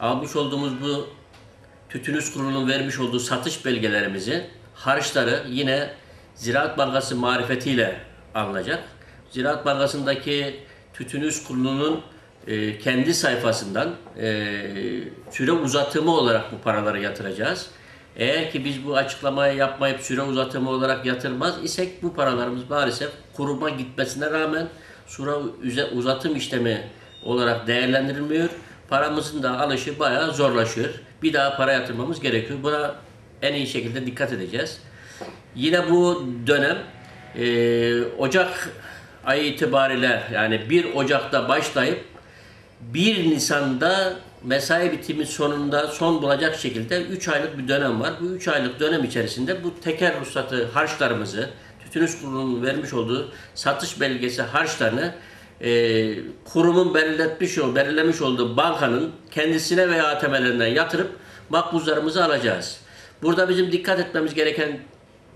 almış olduğumuz bu Tütünüz Kurulu'nun vermiş olduğu satış belgelerimizi, harçları yine Ziraat Bankası marifetiyle alınacak. Ziraat Bankası'ndaki Tütünüz Kurulu'nun e, kendi sayfasından e, süre uzatımı olarak bu paraları yatıracağız. Eğer ki biz bu açıklamayı yapmayıp süre uzatımı olarak yatırmaz isek bu paralarımız maalesef kuruma gitmesine rağmen süre uzatım işlemi olarak değerlendirilmiyor. Paramızın da alışı bayağı zorlaşıyor. Bir daha para yatırmamız gerekiyor. Buna en iyi şekilde dikkat edeceğiz. Yine bu dönem e, Ocak ayı itibariyle yani 1 Ocak'ta başlayıp 1 Nisan'da mesai bitimi sonunda son bulacak şekilde 3 aylık bir dönem var. Bu 3 aylık dönem içerisinde bu teker ruhsatı harçlarımızı, Tütünüz Kurulu'nun vermiş olduğu satış belgesi harçlarını e, kurumun belirletmiş o belirlemiş olduğu bankanın kendisine veya ATM'lerinden yatırıp makbuzlarımızı alacağız. Burada bizim dikkat etmemiz gereken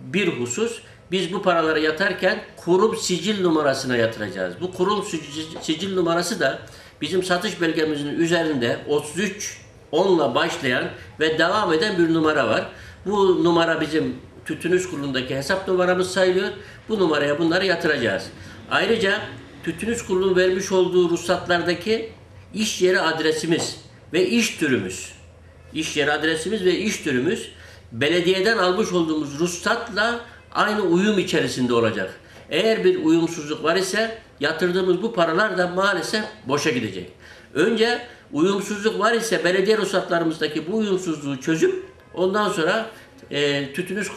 bir husus biz bu paraları yatarken kurum sicil numarasına yatıracağız. Bu kurum sicil, numarası da bizim satış belgemizin üzerinde 33 10'la başlayan ve devam eden bir numara var. Bu numara bizim Tütünüz Kurulu'ndaki hesap numaramız sayılıyor. Bu numaraya bunları yatıracağız. Ayrıca Tütünüz Kurulu'nun vermiş olduğu ruhsatlardaki iş yeri adresimiz ve iş türümüz iş yeri adresimiz ve iş türümüz belediyeden almış olduğumuz ruhsatla aynı uyum içerisinde olacak. Eğer bir uyumsuzluk var ise yatırdığımız bu paralar da maalesef boşa gidecek. Önce uyumsuzluk var ise belediye ruhsatlarımızdaki bu uyumsuzluğu çözüp ondan sonra e, Tütünüz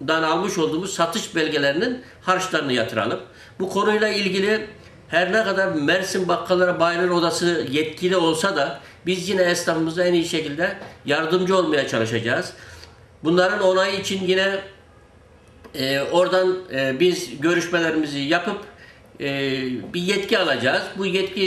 Kurulu'ndan almış olduğumuz satış belgelerinin harçlarını yatıralım. Bu konuyla ilgili her ne kadar Mersin Bakkallara Bayiler Odası yetkili olsa da biz yine esnafımıza en iyi şekilde yardımcı olmaya çalışacağız. Bunların onayı için yine e, oradan e, biz görüşmelerimizi yapıp e, bir yetki alacağız. Bu yetki